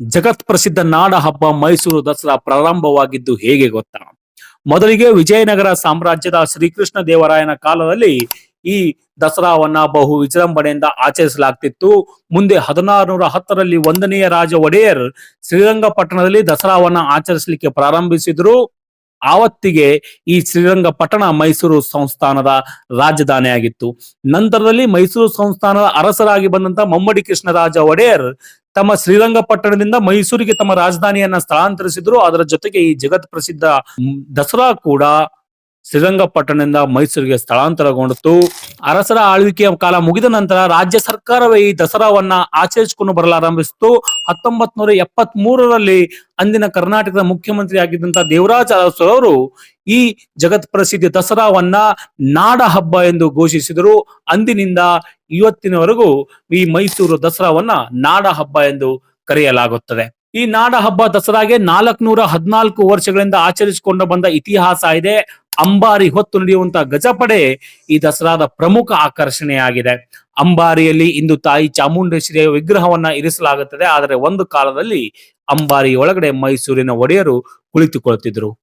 ಜಗತ್ ಪ್ರಸಿದ್ಧ ನಾಡ ಹಬ್ಬ ಮೈಸೂರು ದಸರಾ ಪ್ರಾರಂಭವಾಗಿದ್ದು ಹೇಗೆ ಗೊತ್ತಾ? ಮೊದಲಿಗೆ ವಿಜಯನಗರ ಸಾಮ್ರಾಜ್ಯದ ಶ್ರೀಕೃಷ್ಣ ದೇವರಾಯನ ಕಾಲದಲ್ಲಿ ಈ ದಸರಾವನ್ನ ಬಹು ವಿಜೃಂಭಣೆಯಿಂದ ಆಚರಿಸಲಾಗ್ತಿತ್ತು. ಮುಂದೆ ಹದಿನಾರು ನೂರ ಹತ್ತರಲ್ಲಿ ಒಂದನೆಯ ರಾಜ ಒಡೆಯರ್ ಶ್ರೀರಂಗಪಟ್ಟಣದಲ್ಲಿ ದಸರಾವನ್ನ ಆಚರಿಸಲಿಕ್ಕೆ ಪ್ರಾರಂಭಿಸಿದ್ರು. ಆವತ್ತಿಗೆ ಈ ಶ್ರೀರಂಗಪಟ್ಟಣ ಮೈಸೂರು ಸಂಸ್ಥಾನದ ರಾಜಧಾನಿಯಾಗಿತ್ತು. ನಂತರದಲ್ಲಿ ಮೈಸೂರು ಸಂಸ್ಥಾನದ ಅರಸರಾಗಿ ಬಂದಂತ ಮಮ್ಮಡಿ ಕೃಷ್ಣರಾಜ ಒಡೆಯರ್ ತಮ್ಮ ಶ್ರೀರಂಗಪಟ್ಟಣದಿಂದ ಮೈಸೂರಿಗೆ ತಮ್ಮ ರಾಜಧಾನಿಯನ್ನ ಸ್ಥಳಾಂತರಿಸಿದ್ರು. ಅದರ ಜೊತೆಗೆ ಈ ಜಗತ್ ಪ್ರಸಿದ್ಧ ದಸರಾ ಕೂಡ ಶ್ರೀರಂಗಪಟ್ಟಣದಿಂದ ಮೈಸೂರಿಗೆ ಸ್ಥಳಾಂತರಗೊಂಡಿತು ಅರಸರ ಆಳ್ವಿಕೆಯ ಕಾಲ ಮುಗಿದ ನಂತರ ರಾಜ್ಯ ಸರ್ಕಾರವೇ ಈ ದಸರಾವನ್ನ ಆಚರಿಸಿಕೊಂಡು ಬರಲಾರಂಭಿಸಿತು. ಹತ್ತೊಂಬತ್ ನೂರ ಎಪ್ಪತ್ ಮೂರರಲ್ಲಿ ಅಂದಿನ ಕರ್ನಾಟಕದ ಮುಖ್ಯಮಂತ್ರಿ ಆಗಿದ್ದಂತ ದೇವರಾಜ ಅರಸು ಅವರು ಈ ಜಗತ್ ಪ್ರಸಿದ್ಧ ದಸರಾವನ್ನ ನಾಡ ಹಬ್ಬ ಎಂದು ಘೋಷಿಸಿದರು. ಅಂದಿನಿಂದ ಇವತ್ತಿನವರೆಗೂ ಈ ಮೈಸೂರು ದಸರಾವನ್ನ ನಾಡ ಹಬ್ಬ ಎಂದು ಕರೆಯಲಾಗುತ್ತದೆ. ಈ ನಾಡ ಹಬ್ಬ ದಸರಾಗೆ ನಾಲ್ಕನೂರ ಹದಿನಾಲ್ಕು ವರ್ಷಗಳಿಂದ ಆಚರಿಸಿಕೊಂಡು ಬಂದ ಇತಿಹಾಸ ಇದೆ. ಅಂಬಾರಿ ಹೊತ್ತು ನಡೆಯುವಂತ ಗಜಪಡೆ ಈ ದಸರಾದ ಪ್ರಮುಖ ಆಕರ್ಷಣೆಯಾಗಿದೆ. ಅಂಬಾರಿಯಲ್ಲಿ ಇಂದು ತಾಯಿ ಚಾಮುಂಡೇಶ್ವರಿಯ ವಿಗ್ರಹವನ್ನ ಇರಿಸಲಾಗುತ್ತದೆ. ಆದರೆ ಒಂದು ಕಾಲದಲ್ಲಿ ಅಂಬಾರಿ ಒಳಗಡೆ ಮೈಸೂರಿನ ಒಡೆಯರು ಕುಳಿತುಕೊಳ್ತಿದ್ರು